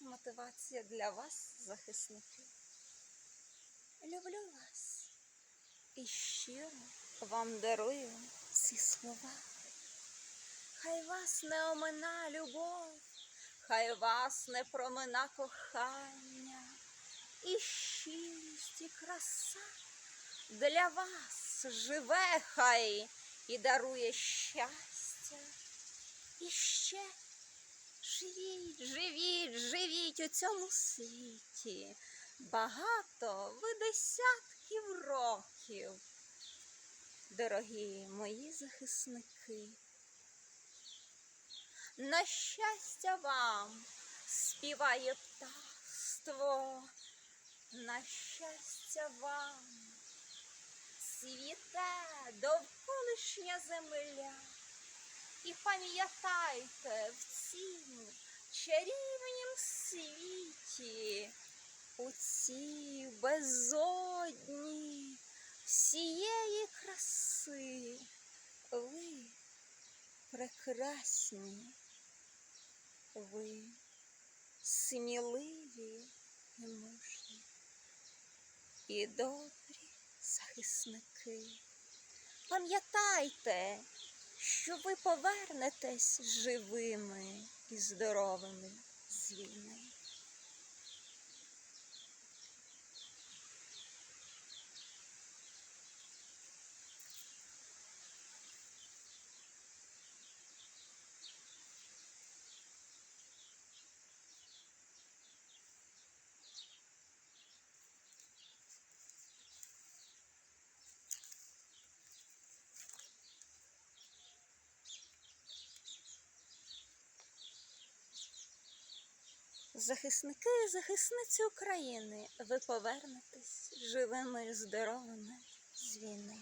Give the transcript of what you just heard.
мотивація для вас, захисники. Люблю вас і щиро вам дарую ці слова. Хай вас не омина любов, хай вас не промина кохання, і щирість, і краса для вас живе хай і дарує щастя. І ще живіть, живіть, живіть у цьому світі. Багато ви десятків років, дорогі мої захисники. На щастя вам співає птаство, на щастя вам цвіте довколишня земля. І пам'ятайте в цім чарівнім світі, у цій безодні всієї краси. Ви прекрасні, ви сміливі і мужні, і добрі захисники. Пам'ятайте, що ви повернетесь живими і здоровими з війни. Захисники і захисниці України, ви повернетесь живими і здоровими з війни.